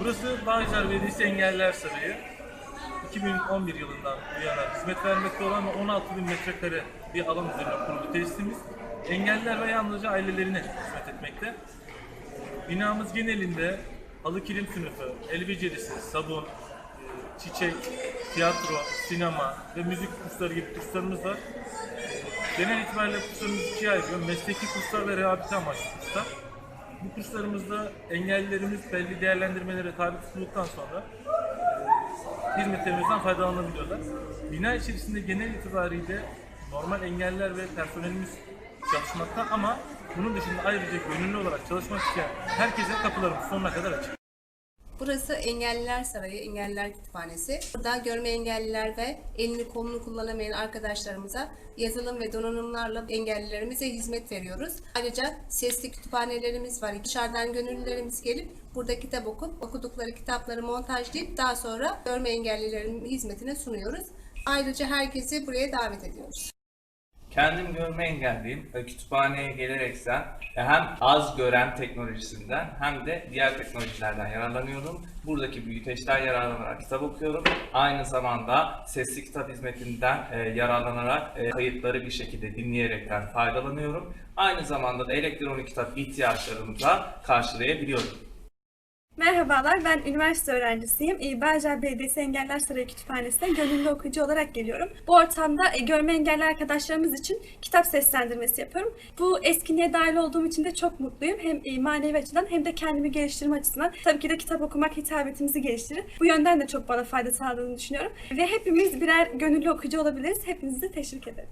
Burası Bağcılar Belediyesi Engeller Sarayı. 2011 yılından bu yana hizmet vermekte olan ve 16 bin metrekare bir alan üzerine kurulu tesisimiz. Engelliler ve yalnızca ailelerine hizmet etmekte. Binamız genelinde halı kilim sınıfı, el becerisi, sabun, e, çiçek, tiyatro, sinema ve müzik kursları gibi kurslarımız var. Genel itibariyle kurslarımızı ikiye ayırıyor. Mesleki kurslar ve rehabilite amaçlı kurslar. Bu kurslarımızda engellilerimiz belli değerlendirmelere tabi tutulduktan sonra e, hizmetlerimizden faydalanabiliyorlar. Bina içerisinde genel itibariyle normal engelliler ve personelimiz çalışmakta ama bunun dışında ayrıca gönüllü olarak çalışmak isteyen herkese kapılarımız sonuna kadar açık. Burası Engelliler Sarayı, Engelliler Kütüphanesi. Burada görme engelliler ve elini kolunu kullanamayan arkadaşlarımıza yazılım ve donanımlarla engellilerimize hizmet veriyoruz. Ayrıca sesli kütüphanelerimiz var. Dışarıdan gönüllülerimiz gelip burada kitap okup okudukları kitapları montajlayıp daha sonra görme engellilerin hizmetine sunuyoruz. Ayrıca herkesi buraya davet ediyoruz. Kendim görme engelliyim. Kütüphaneye gelereksen e, hem az gören teknolojisinden hem de diğer teknolojilerden yararlanıyorum. Buradaki büyüteçler yararlanarak kitap okuyorum. Aynı zamanda sesli kitap hizmetinden e, yararlanarak e, kayıtları bir şekilde dinleyerekten faydalanıyorum. Aynı zamanda da elektronik kitap ihtiyaçlarımı da karşılayabiliyorum. Merhabalar, ben üniversite öğrencisiyim. Ee, Bağcılar Belediyesi Engeller Sarayı Kütüphanesi'ne gönüllü okuyucu olarak geliyorum. Bu ortamda e, görme engelli arkadaşlarımız için kitap seslendirmesi yapıyorum. Bu etkinliğe dahil olduğum için de çok mutluyum. Hem e, manevi açıdan hem de kendimi geliştirme açısından. Tabii ki de kitap okumak hitabetimizi geliştirir. Bu yönden de çok bana fayda sağladığını düşünüyorum. Ve hepimiz birer gönüllü okuyucu olabiliriz. Hepinizi teşvik ederim.